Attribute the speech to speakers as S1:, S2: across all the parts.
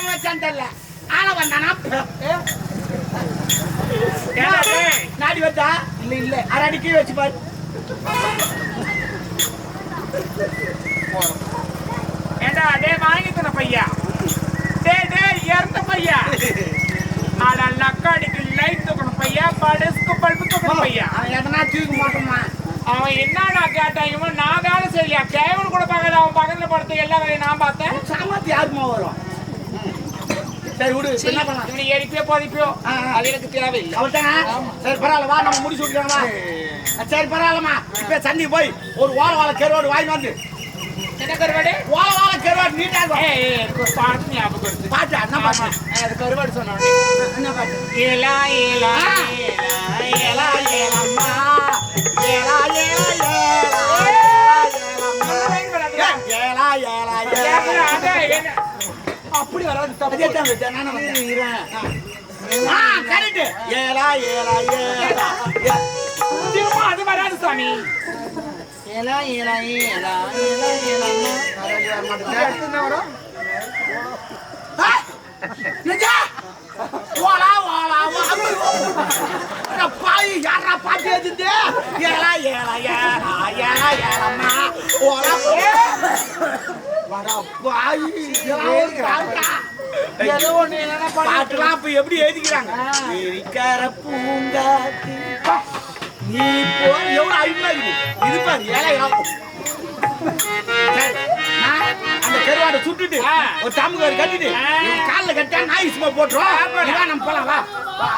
S1: அவன் வச்சான்னு தெரியல. ஆள வந்தானா? நாடி வச்சா? இல்ல, இல்ல. அரை அடி கீழ வச்சு பாரு. ஏண்டா, டேய், வாங்கி தர பையா. டேய், டேய், இறந்த பையா. அட, லக்காடிக்கு light தூக்கணும் பையா, படுஸ்க்கு பல்பு தூக்கணும் பையா. அவன் என்னடா கேட்டான் இவன் நான் வேலை செய்யலையா கேவல் கூட பார்க்கல அவன் பக்கத்துல படுத்து எல்லா வேலையும் நான் பார்த்தேன்
S2: சாமர்த்தி யாருமா வரும் சரி விடு. என்ன பண்ணலாம்?
S1: இவனை எரிப்பியோ போதிப்பியோ. அது எனக்கு தேவையில்லை.
S2: அவள்தானே? சரி பரவாயில்ல வா நம்ம முடிச்சு விட்டுக்கலாம் சரி. பரவாயில்லம்மா. இப்ப சந்தி போய் ஒரு வாழை வாழை கருவாடு வாங்கி வந்து.
S1: என்ன கருவாடு?
S2: வாழை வாழை கருவாடு நீட்டா இருக்கும்.
S1: பாட்டு ஞாபகம் வருது.
S2: பாட்டு என்ன பாட்டு.
S1: அது கருவாடு சொன்னோம்
S2: என்ன பாட்டு.
S1: ஏலா ஏலா. ஏலா
S2: ஏலா
S1: ஏலா
S2: ஏலம்மா. ஏலா ஏலா ஏலா ஏலா. ஏலா
S1: ஏலா,
S2: ஏலா?
S1: அப்படி வராது.
S2: அதே தான் வச்சேன் நானும் வந்தேன் ஆ கரெக்ட் ஏலா ஏலா ஏலா
S1: திரும்ப அது வராது சாமி.
S2: ஏலா ஏலா ஏலா ஏலா ஏலம்மா
S1: அடுத்து என்ன வரும்?
S2: நிஜா? வாலா வாலா வாலா பாய் யாரா பாட்டு ஏத்துட்டு ஏலா ஏலா ஏலா ஏலா ஏலம்மா வாலா வாடா பாய் பாட்டுலாம் இப்ப எப்படி எழுதிக்கிறாங்க? இருக்கிற பூங்காத்து நீ போ எவ்வளவு அருமையா இருக்குது. இது பாரு ஏழை கருவாடை சுட்டுட்டு. ஒரு தாமுகாரு கட்டிட்டு கால்ல கட்டா நாய் சும்மா போட்டுரும் நம்ம போலாம் வா வா,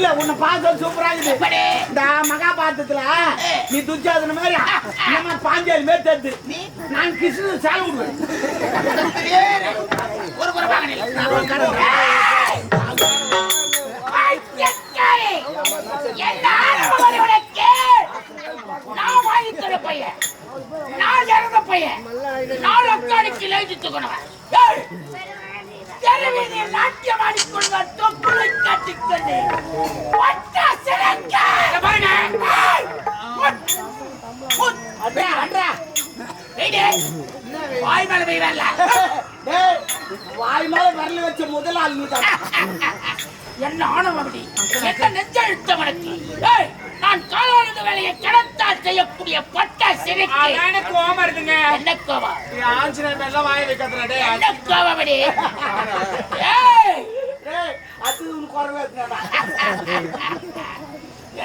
S2: இல்ல உன்னை பார்க்க சூப்பரா இருக்குது. இந்த மகாபாரதத்துல நீ துச்சாதன மாதிரி நம்ம பாஞ்சாலி மாதிரி தருது நான் கிருஷ்ணன் சேலை விடுவேன்
S1: ஒரு.
S2: நான்
S1: வாங்கி தர பையன். நான் இறந்த பையன். நான். ஏய்! தெருவீதியில் நாட்டியம் என்ன
S3: கோவம் ஆஞ்சநேயர் மேல வாய வைக்காதடா டேய்
S1: என்ன கோவமடி ஏய்
S2: டேய், அது உனக்கு குறைவே?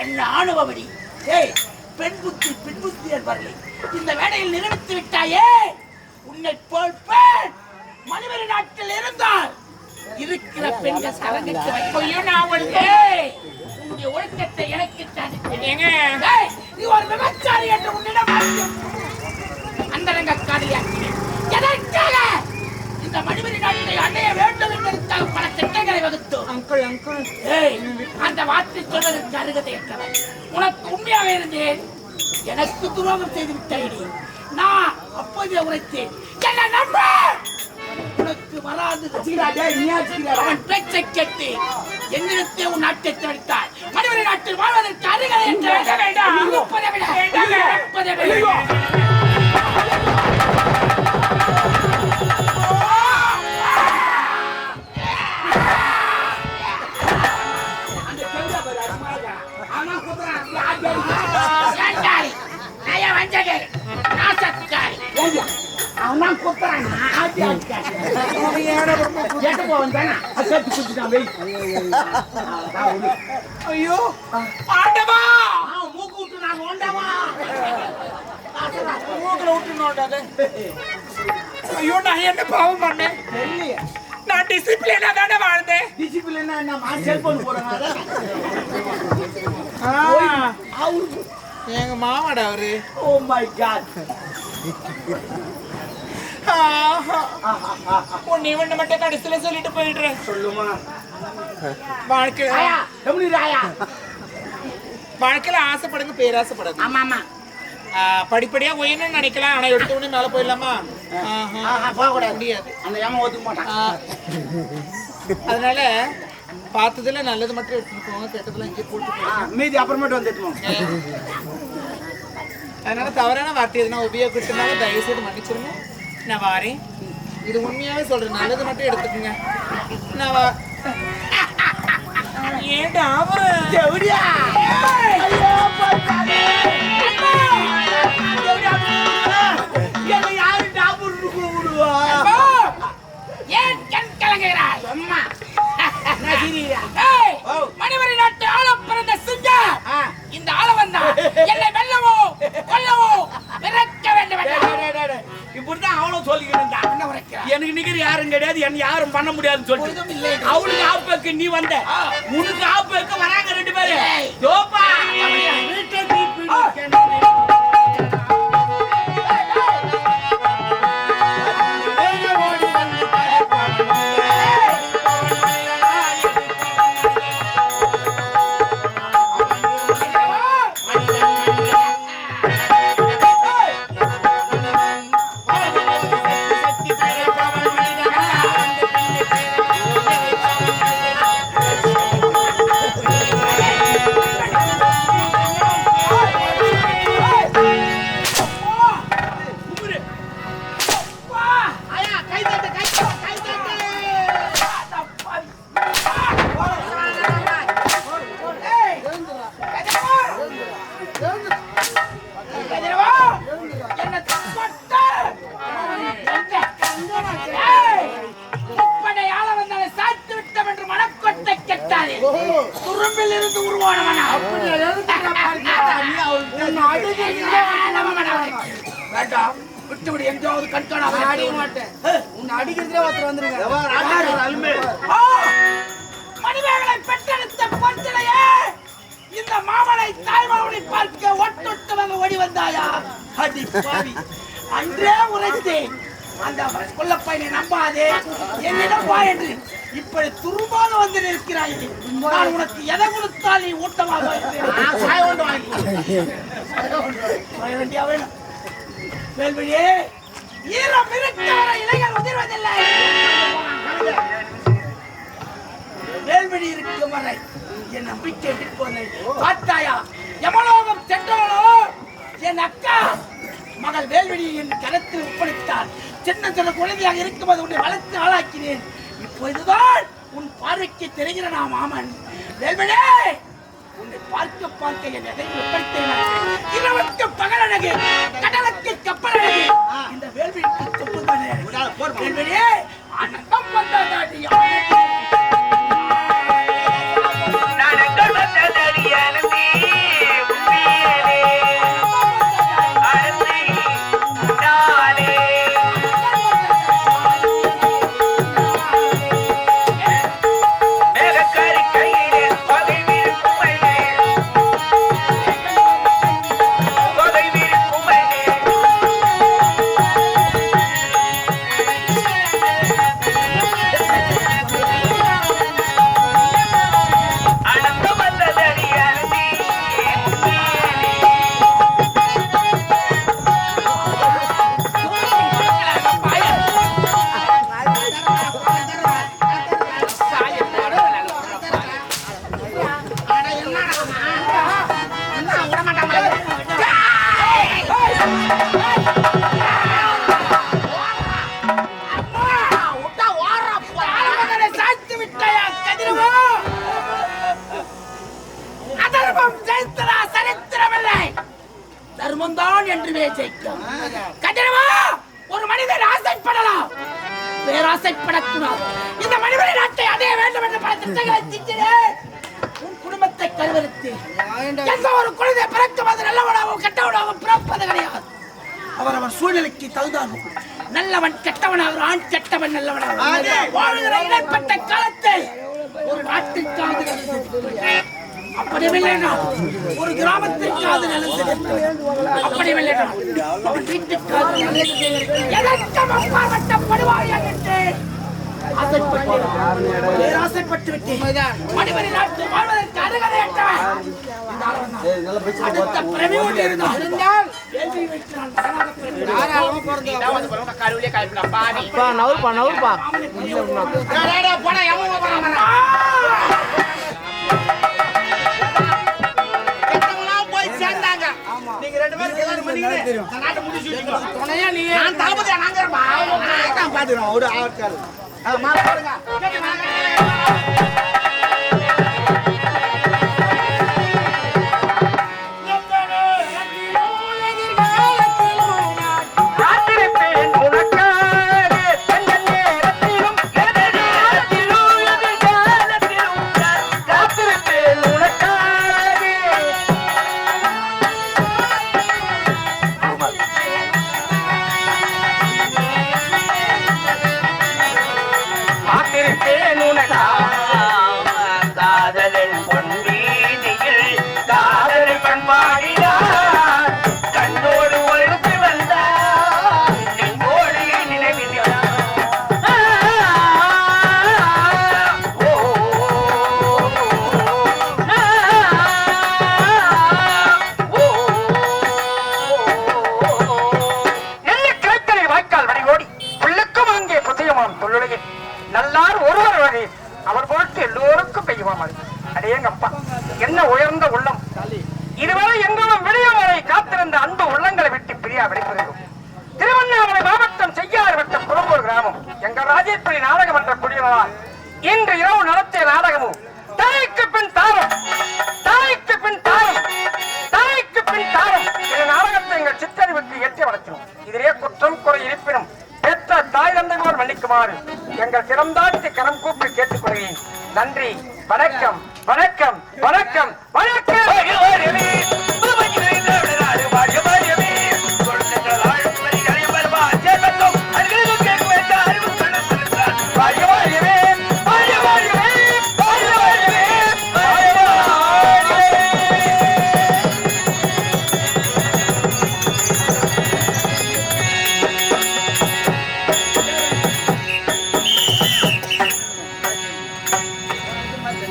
S1: என்ன ஏய் பெண் புத்தி பெண் புத்தி என்பார்களே. இந்த வேலையில் நிரூபித்து விட்டாயே? உன்னை போல் பெண் மணிவரி நாட்டில் இருந்தால் இருக்கிற பெண்கள் வைப்பையும் நான் ஏய், உன்னுடைய ஒழுக்கத்தை எனக்கு ஏய், நீ ஒரு விபச்சாரி என்று உன்னிடம் காதலியாக்கினேன். எதற்காக? இந்த மணிமணி நாட்டை அடைய வேண்டும் என்பதற்காக பல திட்டங்களை வகுத்தோம்.
S3: Uncle uncle.
S1: அந்த வார்த்தை சொல்வதற்கு அருகதையற்றவன். உனக்கு உண்மையாக இருந்தேன். எனக்கு துரோகம் செய்து விட்டாயிடி நான் அப்போதே உரைத்தேன். என்ன நம்ப? உனக்கு வராது? அவன் பேச்சை கேட்டு என்னிடத்தே உன் நாட்டை தடுத்தாய் மனிதனை நாட்டில் வாழ்வதற்கு அருகதை என்று வேண்டாம். விட
S2: அவன் குத்துறான், ஆட்டி ஆக்கிட்டாங்க. எட்டு போவன் தானே? அது சேர்த்து குடிச்சிட்டான், வை. அதான் ஒண்ணு.
S4: ஐயோ ஆண்டவா
S2: மூக்கு விட்டு நான் நோண்டவா?
S4: மூக்குல விட்டு நோண்டாத ஐயோ நான் என்ன பாவம் பண்ணேன்
S2: தெரியலையே.
S4: நான் டிசிப்ளினா தானே வாழ்ந்தேன்
S2: discipline னா என்னம்மா? செல்போன் போடுறாங்க, அதான். அவரு-
S4: எங்க மாமாடா அவரு
S2: Oh.
S4: உன்னை இவன் மட்டும் கடைசியில சொல்லிட்டு போயிடுறேன்
S2: சொல்லுமா.
S4: வாழ்க்கை
S2: ராயா எப்படி ராயா?
S4: வாழ்க்கையில ஆசைப்படுங்க பேராசைப்படுங்க.
S2: ஆமா ஆமா.
S4: படிப்படியா உயரணும்னு நினைக்கலாம் ஆனா எடுத்த உடனே மேல போயிடலாமா?
S2: போகக்கூடாது.
S4: முடியாது.
S2: அந்த ஏமா ஒத்துக்க மாட்டான்.
S4: அதனால பார்த்ததுல நல்லது மட்டும் எடுத்துட்டு போங்க கெட்டதுல இங்கே போட்டு
S2: மீதி அப்புறமேட்டு வந்து எடுத்துவோம்
S4: அதனால தவறான வார்த்தை எதுனா உபயோகிச்சிருந்தாலும் தயவு செய்து மன்னிச்சிருங்க. நான் வாரேன் இது உண்மையாவே சொல்றேன் நல்லது மட்டும் எடுத்துக்கோங்க. நான் வா ஏன்டா அவன்
S2: எப்படியா ஐயோ பண்ண முடியாதுன்னு. சொல்லிட்டு. அவளுக்கு ஆப்பக்கு நீ வந்த. உனக்கு ஆப்பக்கு வராங்க ரெண்டு பேரு.
S4: துரும்பில் இருந்து உருவானவனா? வேண்டாம் விட்டுவிடு எங்கேயாவது கண்காணாத
S2: அடிக்க மாட்டேன்.
S4: உன்னை அடிக்கிறதுல ஒருத்தர் வந்துருங்க வந்தாயா? அடி பாவி அன்றே உரைத்தேன் அந்த கொல்லப்பையனை நம்பாதே. என்னிடம் வா என்று இப்படி துரும்பாக வந்து நிற்கிறாய். நான் உனக்கு எதை கொடுத்தால் நீ ஊட்டமாக வேல்வழியே ஈரம் இருக்கிற இலைகள் உதிர்வதில்லை. வேல்வழி இருக்கும் வரை என் நம்பிக்கை போனை பார்த்தாயா? யமலோகம் சென்றவளோ? என் அக்கா மகள் வேல்வழி என் கரத்தில் ஒப்படைத்தாள். சின்ன சின்ன குழந்தையாக இருக்கும்போது உன்னை வளர்த்து ஆளாக்கினேன். இப்பொழுதுதான் உன் பார்வைக்கு தெரிகிற நான் மாமன்? வேல்வழி உன்னை பார்க்க பார்க்க என் எதை ஒப்படைத்தேன்? இரவுக்கு பகல் அழகு கடலுக்கு கப்பல் அழகு. இந்த வேல்வழிக்கு சொப்புதானே வேல்வழி ஆனந்தம் வந்ததாடி தர்மம் தான் என்றுமே ஜெயிக்கும் கதிரவா ஒரு மனிதன் ஆசைப்படலாம்
S1: பேராசைப்படக்கூடாது இந்த மனிதனை நாட்டை அடைய வேண்டும் என்று பல திட்டங்களை திட்டினேன் உன் குடும்பத்தை கருவறுத்து எந்த ஒரு குழந்தை பிறக்கும் அது நல்லவனாகவும் கெட்டவனாகவும் பிறப்பது கிடையாது. அவரவர் சூழ்நிலைக்கு தகுந்தாகும் நல்லவன் கெட்டவனாக ஆண் கெட்டவன் நல்லவனாக வாழ்கிற இடைப்பட்ட காலத்தில் ஒரு நாட்டிற்காக நல்லது. அப்படி இல்லைனா ஒரு கிராமத்திற்காக நல்லது அப்படி இல்லைனா அவன் வீட்டுக்காக நல்லது எதற்கும் அப்பாற்பட்டப்படுவாயா என்று ஆசைப்பட்டு விட்டேன் மனிதனை நாட்டு வாழ்வதற்கு அருகதையற்றவன். அடுத்த இருந்தால் பிறந்தேன்.
S3: கருவிலே கலப்பினா பாடி
S2: நவுருப்பா நவுருப்பா
S3: போனா எவன்
S1: துணையா நீ
S3: நான் தளபதியா நாங்க பாத்துக்கிறோம் ஒரு ஆட்கள் மாலை
S5: நாடகம் என்ற குடியினரால் இன்று இரவு நடத்திய நாடகமும் தாய்க்கு பின் தாரம் தலைக்கு பின் தாரம் தலைக்கு பின் தாரம். இந்த நாடகத்தை எங்கள் சித்தறிவுக்கு எட்டி வளர்க்கிறோம். இதிலே குற்றம் குறை இருப்பினும் பெற்ற தாய் தந்தையோர் மன்னிக்குமாறு எங்கள் சிறந்தாட்சி கரம் கூப்பி கேட்டுக்கொள்கிறேன். நன்றி வணக்கம் வணக்கம் வணக்கம்.